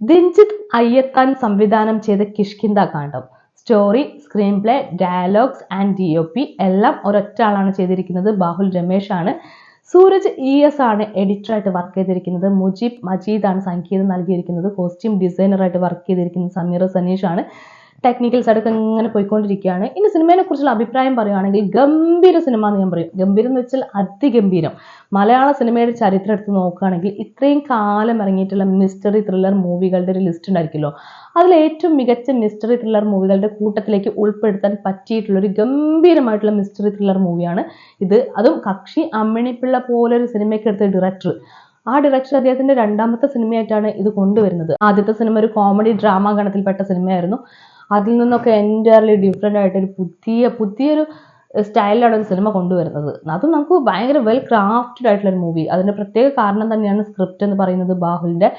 ദിൻജിത്ത് അയ്യത്താൻ സംവിധാനം ചെയ്ത Kishkindha Kandam. Story screenplay dialogues and D O P എല്ലാം ഒരൊറ്റ ആളാണ് ചെയ്തിരിക്കുന്നത്. ബാഹുൽ രമേഷ് ആണ് സൂരജ് ഇ എസ് ആണ് എഡിറ്ററായിട്ട് വർക്ക് ചെയ്തിരിക്കുന്നത്. മുജീബ് മജീദ് ആണ് സംഗീതം നൽകിയിരിക്കുന്നത്. കോസ്റ്റ്യൂം ഡിസൈനറായിട്ട് വർക്ക് ചെയ്തിരിക്കുന്നത്. സമീർ സനീഷ് ആണ് ടെക്നിക്കൽ അടുക്കം ഇങ്ങനെ പോയിക്കൊണ്ടിരിക്കുകയാണ്. ഇനി സിനിമയെ കുറിച്ചുള്ള അഭിപ്രായം പറയുകയാണെങ്കിൽ ഗംഭീര സിനിമ എന്ന് ഞാൻ പറയും. ഗംഭീരം എന്ന് വെച്ചാൽ അതിഗംഭീരം. മലയാള സിനിമയുടെ ചരിത്രം എടുത്ത് നോക്കുകയാണെങ്കിൽ ഇത്രയും കാലം ഇറങ്ങിയിട്ടുള്ള മിസ്റ്ററി ത്രില്ലർ മൂവികളുടെ ഒരു ലിസ്റ്റ് ഉണ്ടായിരിക്കുമല്ലോ. അതിൽ ഏറ്റവും മികച്ച മിസ്റ്ററി ത്രില്ലർ മൂവികളുടെ കൂട്ടത്തിലേക്ക് ഉൾപ്പെടുത്താൻ പറ്റിയിട്ടുള്ള ഒരു ഗംഭീരമായിട്ടുള്ള മിസ്റ്ററി ത്രില്ലർ മൂവിയാണ് ഇത്. അതും കക്ഷി അമ്മിണിപ്പിള്ള പോലെ ഒരു സിനിമയ്ക്ക് എടുത്ത ഡയറക്ടർ ആ ഡയറക്ടർ അദ്ദേഹത്തിന്റെ രണ്ടാമത്തെ സിനിമയായിട്ടാണ് ഇത് കൊണ്ടുവരുന്നത്. ആദ്യത്തെ സിനിമ ഒരു കോമഡി ഡ്രാമ ഗണത്തിൽപ്പെട്ട സിനിമയായിരുന്നു അതിൽ നിന്നൊക്കെ എന്റയർലി ഡിഫറെന്റ് ആയിട്ട് ഒരു പുതിയ പുതിയൊരു സ്റ്റൈലിലാണ് ഒരു സിനിമ കൊണ്ടുവരുന്നത്. അതും നമുക്ക് ഭയങ്കര വെൽ ക്രാഫ്റ്റഡ് ആയിട്ടുള്ള ഒരു മൂവി അതിന്റെ പ്രത്യേക കാരണം തന്നെയാണ് സ്ക്രിപ്റ്റ് എന്ന് പറയുന്നത് ബാഹുലിന്റെ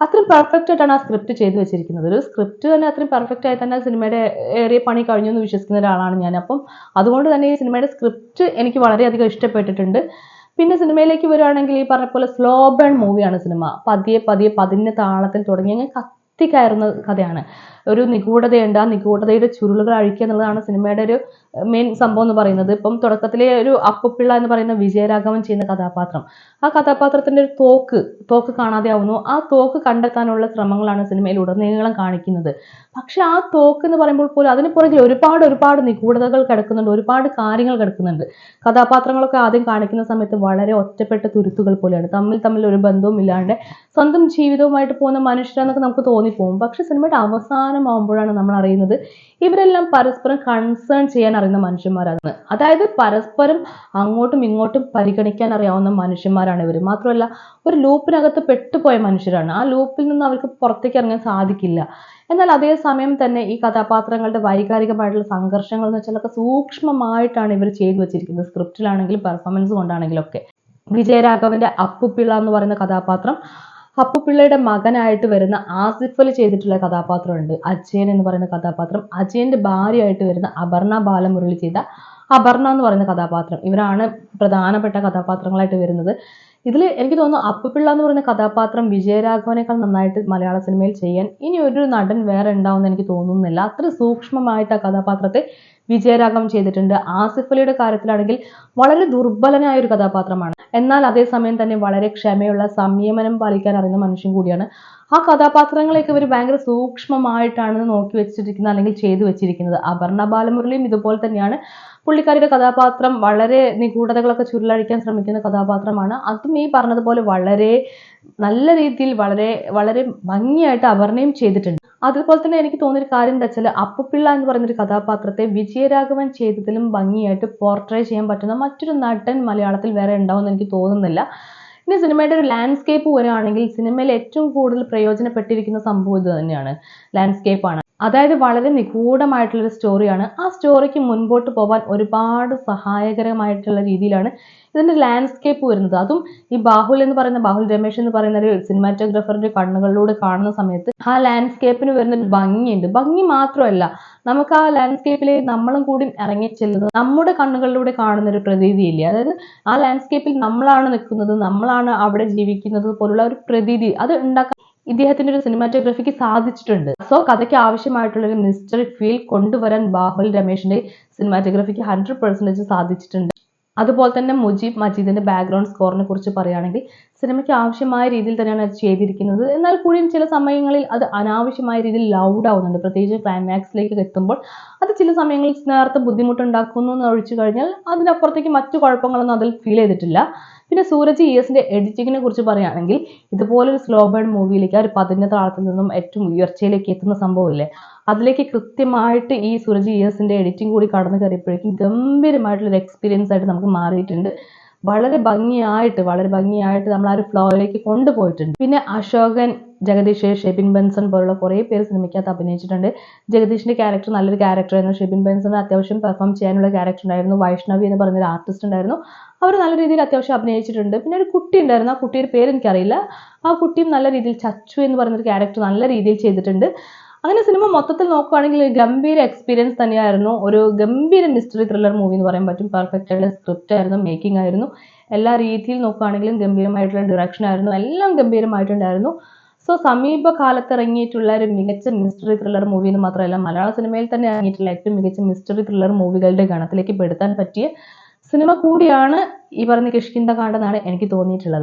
അത്രയും പെർഫെക്റ്റ് ആയിട്ടാണ് ആ സ്ക്രിപ്റ്റ് ചെയ്തു വെച്ചിരിക്കുന്നത്. ഒരു സ്ക്രിപ്റ്റ് തന്നെ അത്രയും പെർഫെക്റ്റ് ആയി തന്നെ സിനിമയുടെ ഏറിയ പണി കഴിഞ്ഞു എന്ന് വിശ്വസിക്കുന്ന ഒരാളാണ് ഞാൻ അപ്പം. അതുകൊണ്ട് തന്നെ ഈ സിനിമയുടെ സ്ക്രിപ്റ്റ് എനിക്ക് വളരെയധികം ഇഷ്ടപ്പെട്ടിട്ടുണ്ട്. പിന്നെ സിനിമയിലേക്ക് വരുവാണെങ്കിൽ ഈ പറഞ്ഞ പോലെ സ്ലോ ബേൺ മൂവിയാണ് സിനിമ പതിയെ പതിയെ പതിഞ്ഞ താളത്തിൽ തുടങ്ങി അങ്ങ് കത്തിക്കയറുന്ന കഥയാണ്. ഒരു നിഗൂഢതയുണ്ട്. ആ നിഗൂഢതയുടെ ചുരുളുകൾ അഴിക്കുക എന്നുള്ളതാണ് സിനിമയുടെ ഒരു മെയിൻ സംഭവം എന്ന് പറയുന്നത്. ഇപ്പം തുടക്കത്തിലെ ഒരു അപ്പുപിള്ള എന്ന് പറയുന്ന വിജയരാഘവൻ ചെയ്യുന്ന കഥാപാത്രം. ആ കഥാപാത്രത്തിന്റെ ഒരു തോക്ക് തോക്ക് കാണാതെ ആവുന്നു ആ തോക്ക് കണ്ടെത്താനുള്ള ശ്രമങ്ങളാണ് സിനിമയിൽ ഉടനീളം കാണിക്കുന്നത്. പക്ഷെ ആ തോക്ക് എന്ന് പറയുമ്പോൾ പോലും അതിന് പുറകിൽ ഒരുപാട് ഒരുപാട് നിഗൂഢതകൾ കിടക്കുന്നുണ്ട്. ഒരുപാട് കാര്യങ്ങൾ കിടക്കുന്നുണ്ട്. കഥാപാത്രങ്ങളൊക്കെ ആദ്യം കാണിക്കുന്ന സമയത്ത് വളരെ ഒറ്റപ്പെട്ട തുരുത്തുകൾ പോലെയാണ്. തമ്മിൽ തമ്മിൽ ഒരു ബന്ധവും ഇല്ലാണ്ട് സ്വന്തം ജീവിതവുമായിട്ട് പോകുന്ന മനുഷ്യരെന്നൊക്കെ നമുക്ക് തോന്നിപ്പോകും. പക്ഷെ സിനിമയുടെ അവസാനമാകുമ്പോഴാണ് നമ്മൾ അറിയുന്നത് ഇവരെല്ലാം പരസ്പരം കൺസേൺ ചെയ്യാൻ അറിയുന്ന മനുഷ്യന്മാരാണ്. അതായത് പരസ്പരം അങ്ങോട്ടും ഇങ്ങോട്ടും പരിഗണിക്കാൻ അറിയാവുന്ന മനുഷ്യന്മാരാണ് ഇവർ മാത്രമല്ല ഒരു ലൂപ്പിനകത്ത് പെട്ടുപോയ മനുഷ്യരാണ്. ആ ലൂപ്പിൽ നിന്ന് അവർക്ക് പുറത്തേക്ക് ഇറങ്ങാൻ സാധിക്കില്ല. എന്നാൽ അതേ സമയം തന്നെ ഈ കഥാപാത്രങ്ങളുടെ വൈകാരികമായിട്ടുള്ള സംഘർഷങ്ങൾ എന്ന് വെച്ചാൽ ഒക്കെ സൂക്ഷ്മമായിട്ടാണ് ഇവർ ചെയ്തു വെച്ചിരിക്കുന്നത്. സ്ക്രിപ്റ്റിലാണെങ്കിലും പെർഫോമൻസ് കൊണ്ടാണെങ്കിലും ഒക്കെ വിജയരാഘവന്റെ അപ്പുപിള്ള എന്ന് പറയുന്ന കഥാപാത്രം അപ്പുപിള്ളയുടെ മകനായിട്ട് വരുന്ന ആസിഫൽ ചെയ്തിട്ടുള്ള കഥാപാത്രമുണ്ട്. അജയൻ എന്ന് പറയുന്ന കഥാപാത്രം. അജയന്റെ ഭാര്യയായിട്ട് വരുന്ന അപർണ ബാലമുരളി ചെയ്ത അപർണ എന്ന് പറയുന്ന കഥാപാത്രം. ഇവരാണ് പ്രധാനപ്പെട്ട കഥാപാത്രങ്ങളായിട്ട് വരുന്നത്. ഇതിൽ എനിക്ക് തോന്നുന്നു അപ്പുപിള്ള എന്ന് പറയുന്ന കഥാപാത്രം വിജയരാഘവനേക്കാൾ നന്നായിട്ട് മലയാള സിനിമയിൽ ചെയ്യാൻ ഇനി ഒരു നടൻ വേറെ ഉണ്ടാവുമെന്ന് എനിക്ക് തോന്നുന്നില്ല. അത്ര സൂക്ഷ്മമായിട്ട് ആ കഥാപാത്രത്തെ വിജയരാഘവൻ ചെയ്തിട്ടുണ്ട്. ആസിഫ് അലിയുടെ കാര്യത്തിലാണെങ്കിൽ വളരെ ദുർബലനായ ഒരു കഥാപാത്രമാണ്. എന്നാൽ അതേസമയം തന്നെ വളരെ ക്ഷമയുള്ള സംയമനം പാലിക്കാൻ അറിയുന്ന മനുഷ്യൻ കൂടിയാണ്. ആ കഥാപാത്രങ്ങളെയൊക്കെ ഇവർ ഭയങ്കര സൂക്ഷ്മമായിട്ടാണ് നോക്കി വെച്ചിരിക്കുന്നത് അല്ലെങ്കിൽ ചെയ്തു വെച്ചിരിക്കുന്നത്. അപർണ ബാലമുരളിയും ഇതുപോലെ തന്നെയാണ്. പുള്ളിക്കാരിയുടെ കഥാപാത്രം വളരെ നിഗൂഢതകളൊക്കെ ചുരുളഴിക്കാൻ ശ്രമിക്കുന്ന കഥാപാത്രമാണ്. അതും ഈ പറഞ്ഞതുപോലെ വളരെ നല്ല രീതിയിൽ വളരെ വളരെ ഭംഗിയായിട്ട് അപർണയും ചെയ്തിട്ടുണ്ട്. അതുപോലെ തന്നെ എനിക്ക് തോന്നിയൊരു കാര്യം എന്താ വെച്ചാൽ അപ്പുപിള്ള എന്ന് പറയുന്നൊരു കഥാപാത്രത്തെ വിജയരാഘവൻ ചെയ്തതിലും ഭംഗിയായിട്ട് പോർട്രേ ചെയ്യാൻ പറ്റുന്ന മറ്റൊരു നടൻ മലയാളത്തിൽ വേറെ ഉണ്ടാവുമെന്ന് എനിക്ക് തോന്നുന്നില്ല. ഇനി സിനിമയുടെ ഒരു ലാൻഡ്സ്കേപ്പ് വരികയാണെങ്കിൽ സിനിമയിൽ ഏറ്റവും കൂടുതൽ പ്രയോജനപ്പെട്ടിരിക്കുന്ന സംഭവം ഇത് തന്നെയാണ്. ലാൻഡ്സ്കേപ്പാണ് അതായത് വളരെ നിഗൂഢമായിട്ടുള്ളൊരു സ്റ്റോറിയാണ് ആ സ്റ്റോറിക്ക് മുൻപോട്ട് പോകാൻ ഒരുപാട് സഹായകരമായിട്ടുള്ള രീതിയിലാണ് ഇതിന്റെ ലാൻഡ്സ്കേപ്പ് വരുന്നത്. അതും ഈ ബാഹുൽ എന്ന് പറയുന്ന ബാഹുൽ രമേശ് എന്ന് പറയുന്ന ഒരു സിനിമാറ്റോഗ്രാഫറിന്റെ കണ്ണുകളിലൂടെ കാണുന്ന സമയത്ത് ആ ലാൻഡ്സ്കേപ്പിന് വരുന്ന ഒരു ഭംഗിയുണ്ട്. ഭംഗി മാത്രമല്ല നമുക്ക് ആ ലാൻഡ്സ്കേപ്പിൽ നമ്മളും കൂടി ഇറങ്ങി ചെല്ലുന്നത് നമ്മുടെ കണ്ണുകളിലൂടെ കാണുന്ന ഒരു പ്രതീതിയില്ലേ? അതായത് ആ ലാൻഡ്സ്കേപ്പിൽ നമ്മളാണ് നിൽക്കുന്നത് നമ്മളാണ് അവിടെ ജീവിക്കുന്നത് പോലുള്ള ഒരു പ്രതീതി. അത് ഉണ്ടാക്കാൻ ഇദ്ദേഹത്തിന്റെ ഒരു സിനിമാറ്റോഗ്രഫിക്ക് സാധിച്ചിട്ടുണ്ട്. സോ കഥയ്ക്ക് ആവശ്യമായിട്ടുള്ള ഒരു മിസ്റ്ററി ഫീൽ കൊണ്ടുവരാൻ ബാഹുൽ രമേശിന്റെ സിനിമാറ്റോഗ്രഫിക്ക് ഹൺഡ്രഡ് പെർസെന്റേജ് സാധിച്ചിട്ടുണ്ട്. അതുപോലെ തന്നെ മുജീബ് മജീദിന്റെ ബാക്ക്ഗ്രൗണ്ട് സ്കോറിനെ കുറിച്ച് പറയുകയാണെങ്കിൽ സിനിമയ്ക്ക് ആവശ്യമായ രീതിയിൽ തന്നെയാണ് അത് ചെയ്തിരിക്കുന്നത്. എന്നാൽ കൂടിയും ചില സമയങ്ങളിൽ അത് അനാവശ്യമായ രീതിയിൽ ലൗഡ് ആവുന്നുണ്ട്. പ്രത്യേകിച്ച് ക്ലൈമാക്സിലേക്ക് എത്തുമ്പോൾ അത് ചില സമയങ്ങളിൽ നേരത്തെ ബുദ്ധിമുട്ടുണ്ടാക്കുന്നു എന്ന് ഒഴിച്ചു കഴിഞ്ഞാൽ അതിനപ്പുറത്തേക്ക് മറ്റു കുഴപ്പങ്ങളൊന്നും അതിൽ ഫീൽ ചെയ്തിട്ടില്ല. പിന്നെ സൂരജ് ഇ എസിന്റെ എഡിറ്റിങ്ങിനെ കുറിച്ച് പറയുകയാണെങ്കിൽ ഇതുപോലൊരു സ്ലോ ബേൺ മൂവിയിലേക്ക് ഒരു പതിഞ്ഞ താളത്തിൽ നിന്നും ഏറ്റവും ഉയർച്ചയിലേക്ക് എത്തുന്ന സംഭവമില്ലേ? അതിലേക്ക് കൃത്യമായിട്ട് ഈ സൂരജ് ഇ എസിന്റെ എഡിറ്റിംഗ് കൂടി കടന്നു കയറിയപ്പോഴേക്കും ഗംഭീരമായിട്ടുള്ള ഒരു എക്സ്പീരിയൻസ് ആയിട്ട് നമുക്ക് മാറിയിട്ടുണ്ട്. വളരെ ഭംഗിയായിട്ട് വളരെ ഭംഗിയായിട്ട് നമ്മൾ ആ ഒരു ഫ്ലോയിലേക്ക് കൊണ്ടുപോയിട്ടുണ്ട്. പിന്നെ അശോകൻ ജഗദീഷ് ഷെബിൻ ബെൻസൺ പോലുള്ള കുറേ പേര് സിനിമയ്ക്കകത്ത് അഭിനയിച്ചിട്ടുണ്ട്. ജഗദീഷിന്റെ ക്യാരക്ടർ നല്ലൊരു ക്യാരക്ടർ ആയിരുന്നു. ഷെബിൻ ബെൻസൺ അത്യാവശ്യം പെർഫോം ചെയ്യാനുള്ള ക്യാരക്ടർ ഉണ്ടായിരുന്നു. വൈഷ്ണവി എന്ന് പറഞ്ഞൊരു ആർട്ടിസ്റ്റ് ഉണ്ടായിരുന്നു. അവർ നല്ല രീതിയിൽ അത്യാവശ്യം അഭിനയിച്ചിട്ടുണ്ട്. പിന്നെ ഒരു കുട്ടി ഉണ്ടായിരുന്നു. ആ കുട്ടിയുടെ പേര് എനിക്കറിയില്ല ആ കുട്ടിയും നല്ല രീതിയിൽ ചച്ചു എന്ന് പറയുന്നൊരു ക്യാരക്ടർ നല്ല രീതിയിൽ ചെയ്തിട്ടുണ്ട്. അങ്ങനെ സിനിമ മൊത്തത്തിൽ നോക്കുകയാണെങ്കിൽ ഗംഭീര എക്സ്പീരിയൻസ് തന്നെയായിരുന്നു. ഒരു ഗംഭീര മിസ്റ്ററി ത്രില്ലർ മൂവി എന്ന് പറയാൻ പറ്റും. പെർഫെക്റ്റ് ആയിട്ടുള്ള സ്ക്രിപ്റ്റ് ആയിരുന്നു മേക്കിംഗ് ആയിരുന്നു. എല്ലാ രീതിയിൽ നോക്കുകയാണെങ്കിലും ഗംഭീരമായിട്ടുള്ള ഡിറക്ഷൻ ആയിരുന്നു. എല്ലാം ഗംഭീരമായിട്ടുണ്ടായിരുന്നു. സോ സമീപകാലത്ത് ഇറങ്ങിയിട്ടുള്ള ഒരു മികച്ച മിസ്റ്ററി ത്രില്ലർ മൂവി എന്ന് മാത്രമല്ല മലയാള സിനിമയിൽ തന്നെ ഇറങ്ങിയിട്ടുള്ള ഏറ്റവും മികച്ച മിസ്റ്ററി ത്രില്ലർ മൂവികളുടെ ഗണത്തിലേക്ക് പെടുത്താൻ പറ്റിയ സിനിമ കൂടിയാണ് ഈ പറഞ്ഞ കിഷ്കിന്ത കാണ്ടെന്നാണ് എനിക്ക് തോന്നിയിട്ടുള്ളത്.